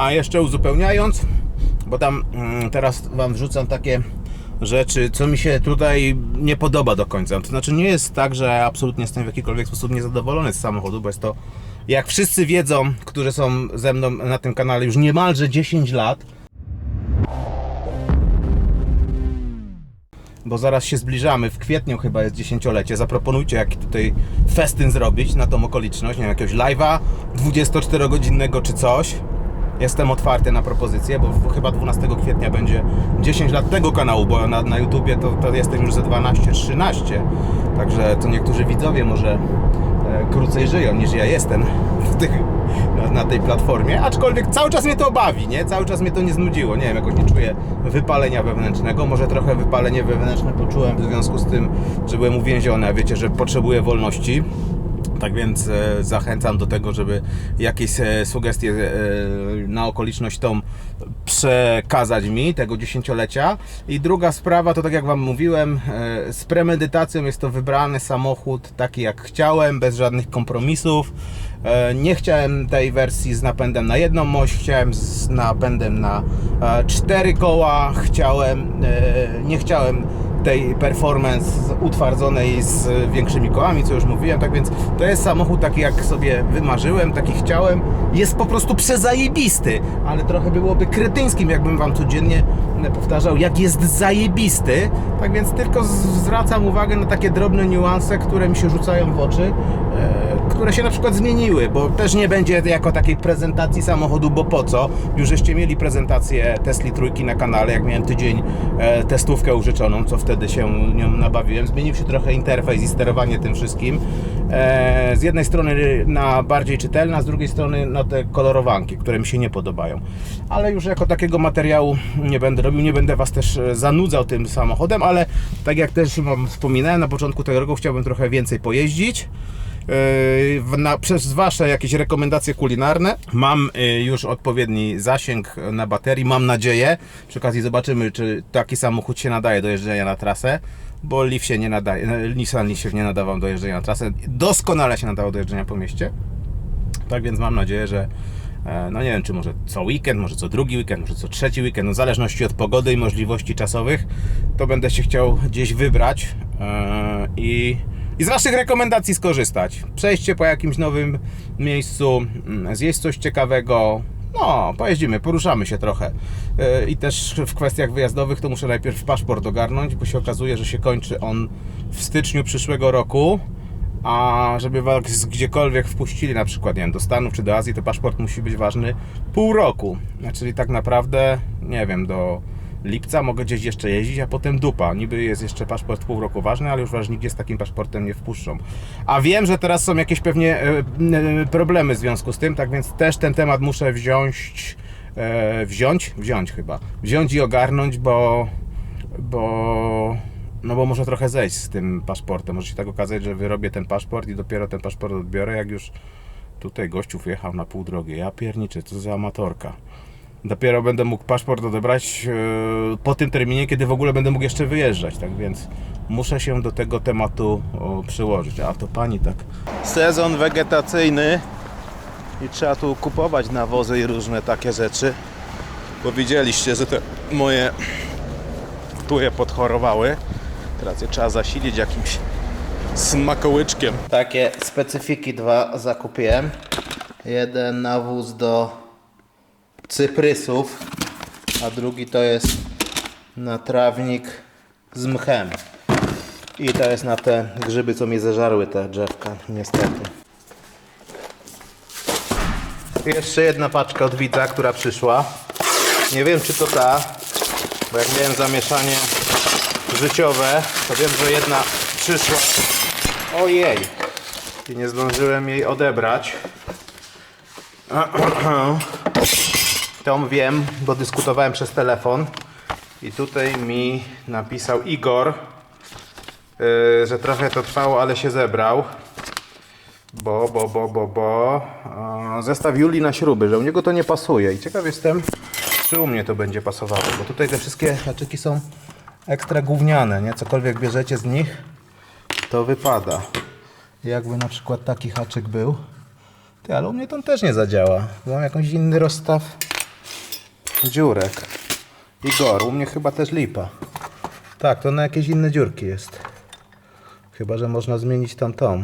A jeszcze uzupełniając, bo tam mm, teraz Wam wrzucam takie rzeczy, co mi się tutaj nie podoba do końca. To znaczy nie jest tak, że absolutnie jestem w jakikolwiek sposób niezadowolony z samochodu, bo jest to, jak wszyscy wiedzą, którzy są ze mną na tym kanale już niemalże 10 lat, bo zaraz się zbliżamy, w kwietniu chyba jest dziesięciolecie, zaproponujcie jaki tutaj festyn zrobić na tą okoliczność, nie wiem, jakiegoś live'a 24-godzinnego czy coś. Jestem otwarty na propozycje, bo chyba 12 kwietnia będzie 10 lat tego kanału, bo na, na YouTubie to, to jestem już ze 12-13. Także to niektórzy widzowie może e, krócej żyją niż ja jestem tych, na, na tej platformie. Aczkolwiek cały czas mnie to bawi, nie? Cały czas mnie to nie znudziło. Nie wiem, jakoś nie czuję wypalenia wewnętrznego. Może trochę wypalenie wewnętrzne poczułem w związku z tym, że byłem uwięziony, a wiecie, że potrzebuję wolności. Tak więc e, zachęcam do tego, żeby jakieś e, sugestie e, na okoliczność tą przekazać mi tego dziesięciolecia. I druga sprawa to tak jak Wam mówiłem, z premedytacją jest to wybrany samochód taki jak chciałem, bez żadnych kompromisów. Nie chciałem tej wersji z napędem na jedną oś, chciałem z napędem na cztery koła, chciałem, nie chciałem tej performance utwardzonej z większymi kołami, co już mówiłem, tak więc to jest samochód taki jak sobie wymarzyłem, taki chciałem, jest po prostu przezajebisty, ale trochę byłoby kretyńskim, jakbym Wam codziennie powtarzał, jak jest zajebisty, tak więc tylko zwracam uwagę na takie drobne niuanse, które mi się rzucają w oczy, e, które się na przykład zmieniły, bo też nie będzie jako takiej prezentacji samochodu, bo po co? Już żeście mieli prezentację Tesli trójki na kanale, jak miałem tydzień e, testówkę użyczoną, co wtedy się nią nabawiłem. Zmienił się trochę interfejs i sterowanie tym wszystkim. E, z jednej strony na bardziej czytelne, a z drugiej strony na te kolorowanki, które mi się nie podobają. Ale już jako takiego materiału nie będę robił, nie będę Was też e, zanudzał tym samochodem, ale tak jak też Wam wspominałem, na początku tego roku chciałbym trochę więcej pojeździć. Yy, w- na, przez Wasze jakieś rekomendacje kulinarne. Mam yy, już odpowiedni zasięg na baterii, mam nadzieję. Przy okazji zobaczymy, czy taki samochód się nadaje do jeżdżenia na trasę, bo Leaf się nie nadaje, e, Nissan Leaf się nie nadawał do jeżdżenia na trasę. Doskonale się nadawał do jeżdżenia po mieście. Tak więc mam nadzieję, że e, no nie wiem, czy może co weekend, może co drugi weekend, może co trzeci weekend, no w zależności od pogody i możliwości czasowych, to będę się chciał gdzieś wybrać e, i, i z Waszych rekomendacji skorzystać. Przejście po jakimś nowym miejscu, mm, zjeść coś ciekawego, no, pojeździmy, poruszamy się trochę. E, I też w kwestiach wyjazdowych to muszę najpierw paszport ogarnąć, bo się okazuje, że się kończy on w styczniu przyszłego roku. A żeby was gdziekolwiek wpuścili, na przykład nie wiem, do Stanów czy do Azji, to paszport musi być ważny pół roku. Czyli tak naprawdę, nie wiem, do lipca mogę gdzieś jeszcze jeździć, a potem dupa. Niby jest jeszcze paszport pół roku ważny, ale już was nigdzie z takim paszportem nie wpuszczą. A wiem, że teraz są jakieś pewnie e, problemy w związku z tym, tak więc też ten temat muszę wziąć, e, wziąć, wziąć chyba, wziąć i ogarnąć, bo, bo no bo może trochę zejść z tym paszportem. Może się tak okazać, że wyrobię ten paszport i dopiero ten paszport odbiorę, jak już tutaj gościów jechał na pół drogi. Ja pierniczę, co za amatorka. Dopiero będę mógł paszport odebrać e, po tym terminie, kiedy w ogóle będę mógł jeszcze wyjeżdżać. Tak więc muszę się do tego tematu przyłożyć. A to pani tak. Sezon wegetacyjny i trzeba tu kupować nawozy i różne takie rzeczy. Bo widzieliście, że te moje tuje podchorowały. Teraz je trzeba zasilić jakimś smakołyczkiem. Takie specyfiki dwa zakupiłem. Jeden nawóz do cyprysów, a drugi to jest na trawnik z mchem. I to jest na te grzyby, co mnie zeżarły te drzewka, niestety. Jeszcze jedna paczka od widza, która przyszła. Nie wiem, czy to ta, bo jak miałem zamieszanie życiowe, to wiem, że jedna przyszła. Ojej! I nie zdążyłem jej odebrać. Tą wiem, bo dyskutowałem przez telefon. I tutaj mi napisał Igor, yy, że trochę to trwało, ale się zebrał. Bo, bo, bo, bo, bo. A, Zestaw Julii na śruby, że u niego to nie pasuje. I ciekaw jestem, czy u mnie to będzie pasowało, bo tutaj te wszystkie haczyki są ekstra gówniane, nie? Cokolwiek bierzecie z nich, to wypada. Jakby na przykład taki haczyk był. Ty, ale u mnie to też nie zadziała. Mam jakąś inny rozstaw dziurek. Igor, u mnie chyba też lipa. Tak, to na jakieś inne dziurki jest. Chyba, że można zmienić tam tą.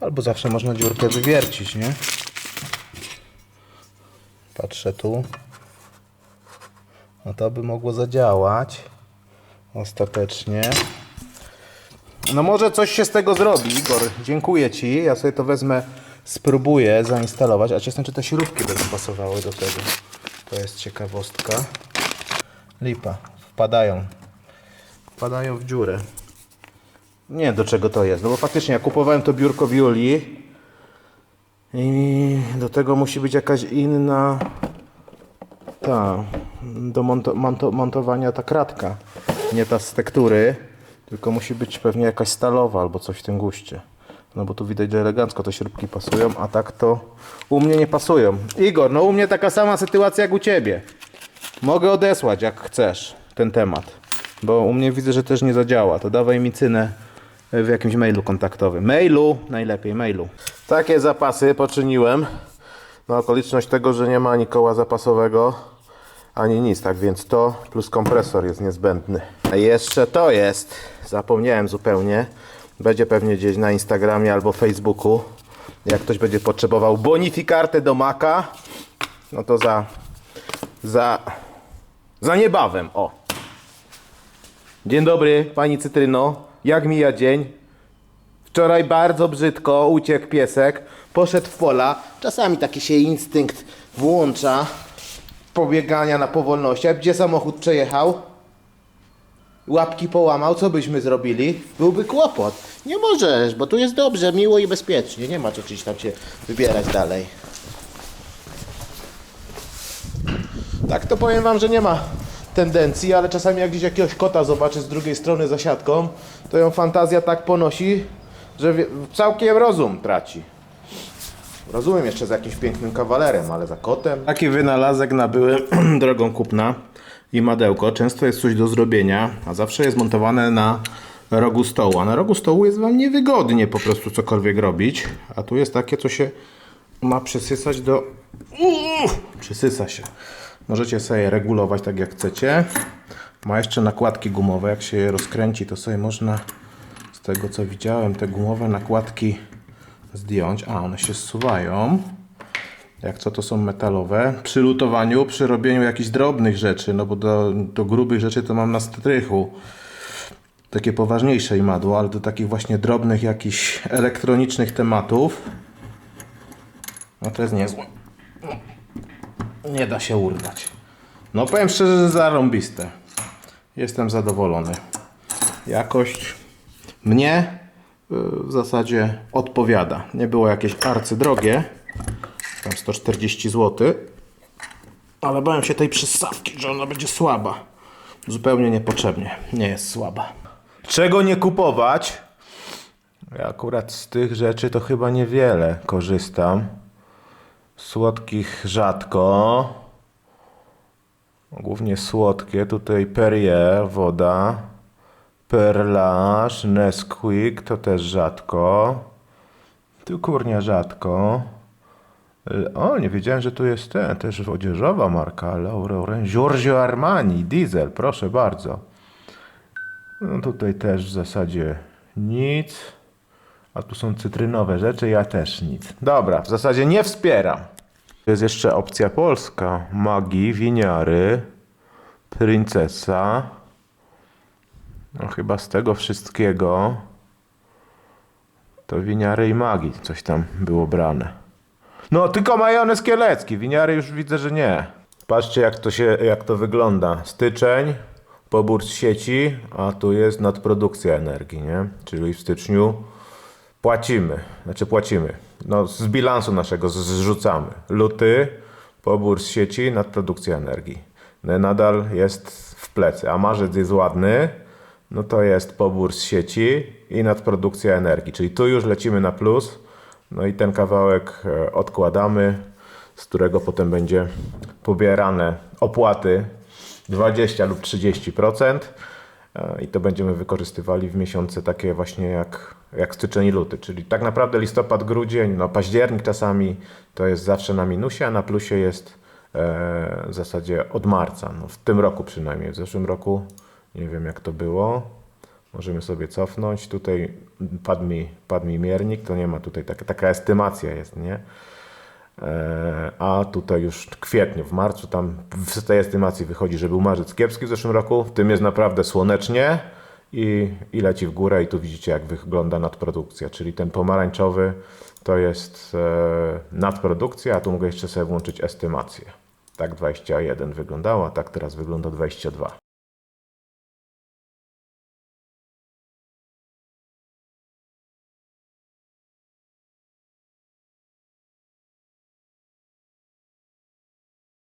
Albo zawsze można dziurkę wywiercić, nie? Patrzę tu. No to by mogło zadziałać. Ostatecznie. No może coś się z tego zrobi, Igor. Dziękuję Ci. Ja sobie to wezmę, spróbuję zainstalować. A ciekawe, czy te śrubki będą pasowały do tego. To jest ciekawostka. Lipa. Wpadają. Wpadają w dziurę. Nie wiem do czego to jest. No bo faktycznie ja kupowałem to biurko w Julii. I do tego musi być jakaś inna ta do monto, monto, montowania ta kratka. Nie ta z tektury, tylko musi być pewnie jakaś stalowa albo coś w tym guście. No bo tu widać, że elegancko te śrubki pasują, a tak to u mnie nie pasują. Igor, no u mnie taka sama sytuacja jak u Ciebie. Mogę odesłać jak chcesz ten temat, bo u mnie widzę, że też nie zadziała. To dawaj mi cynę w jakimś mailu kontaktowym. Mailu, najlepiej mailu. Takie zapasy poczyniłem na okoliczność tego, że nie ma ani koła zapasowego, ani nic, tak więc to plus kompresor jest niezbędny. A jeszcze to jest, zapomniałem zupełnie, będzie pewnie gdzieś na Instagramie albo Facebooku. Jak ktoś będzie potrzebował bonifikartę do Maca, no to za, za, za niebawem, o. Dzień dobry, pani Cytryno. Jak mija dzień? Wczoraj bardzo brzydko uciekł piesek, poszedł w pola. Czasami taki się instynkt włącza pobiegania na powolności. A gdzie samochód przejechał? Łapki połamał, co byśmy zrobili? Byłby kłopot. Nie możesz, bo tu jest dobrze, miło i bezpiecznie. Nie ma co gdzieś tam się wybierać dalej. Tak, to powiem wam, że nie ma tendencji, ale czasami jak gdzieś jakiegoś kota zobaczy z drugiej strony za siatką, to ją fantazja tak ponosi, że całkiem rozum traci. Rozumiem jeszcze z jakimś pięknym kawalerem, ale za kotem. Taki wynalazek nabyłem drogą kupna i madełko. Często jest coś do zrobienia, a zawsze jest montowane na rogu stołu. A na rogu stołu jest Wam niewygodnie po prostu cokolwiek robić. A tu jest takie, co się ma przysysać do... Uff, przysysa się. Możecie sobie regulować tak jak chcecie. Ma jeszcze nakładki gumowe. Jak się je rozkręci, to sobie można z tego co widziałem, te gumowe nakładki zdjąć. A, one się zsuwają. Jak co, to są metalowe. Przy lutowaniu, przy robieniu jakichś drobnych rzeczy, no bo do, do grubych rzeczy to mam na strychu takie poważniejsze imadło, ale do takich właśnie drobnych jakichś elektronicznych tematów no to jest niezłe. Nie da się urwać. No powiem szczerze, że zarąbiste. Jestem zadowolony. Jakość mnie y, w zasadzie odpowiada. Nie było jakieś arcydrogie. Tam 140 zł. Ale bałem się tej przystawki, że ona będzie słaba. Zupełnie niepotrzebnie. Nie jest słaba. Czego nie kupować? Ja akurat z tych rzeczy to chyba niewiele korzystam. Słodkich rzadko. Głównie słodkie. Tutaj Perrier, woda. Perlage, Nesquik, to też rzadko. Tu kurnia rzadko. O, nie wiedziałem, że tu jest ten, też odzieżowa marka, Laura Giorgio Armani, diesel, proszę bardzo. No tutaj też w zasadzie nic. A tu są cytrynowe rzeczy, ja też nic. Dobra, w zasadzie nie wspieram. Jest jeszcze opcja polska. Magi, winiary, princesa. No chyba z tego wszystkiego to winiary i magi coś tam było brane. No tylko majonez kielecki, winiary już widzę, że nie. Patrzcie jak to się, jak to wygląda. Styczeń, pobór z sieci, a tu jest nadprodukcja energii, nie? Czyli w styczniu płacimy, znaczy płacimy, no z bilansu naszego zrzucamy. Luty, pobór z sieci, nadprodukcja energii. No, nadal jest w plecy, a marzec jest ładny, no to jest pobór z sieci i nadprodukcja energii, czyli tu już lecimy na plus, no i ten kawałek e, odkładamy, z którego potem będzie pobierane opłaty 20 lub 30%. E, I to będziemy wykorzystywali w miesiące takie właśnie jak, jak styczeń i luty. Czyli tak naprawdę listopad, grudzień, no październik czasami to jest zawsze na minusie, a na plusie jest w zasadzie od marca. No, w tym roku przynajmniej. W zeszłym roku nie wiem jak to było. Możemy sobie cofnąć. Tutaj padł mi, padł mi miernik, to nie ma tutaj taka, taka estymacja jest, nie? E, A tutaj już w kwietniu, w marcu, tam z tej estymacji wychodzi, że był marzec kiepski w zeszłym roku. W tym jest naprawdę słonecznie i, i leci w górę. I tu widzicie, jak wygląda nadprodukcja. Czyli ten pomarańczowy to jest e, nadprodukcja, a tu mogę jeszcze sobie włączyć estymację. Tak 21 wyglądało, a tak teraz wygląda 22.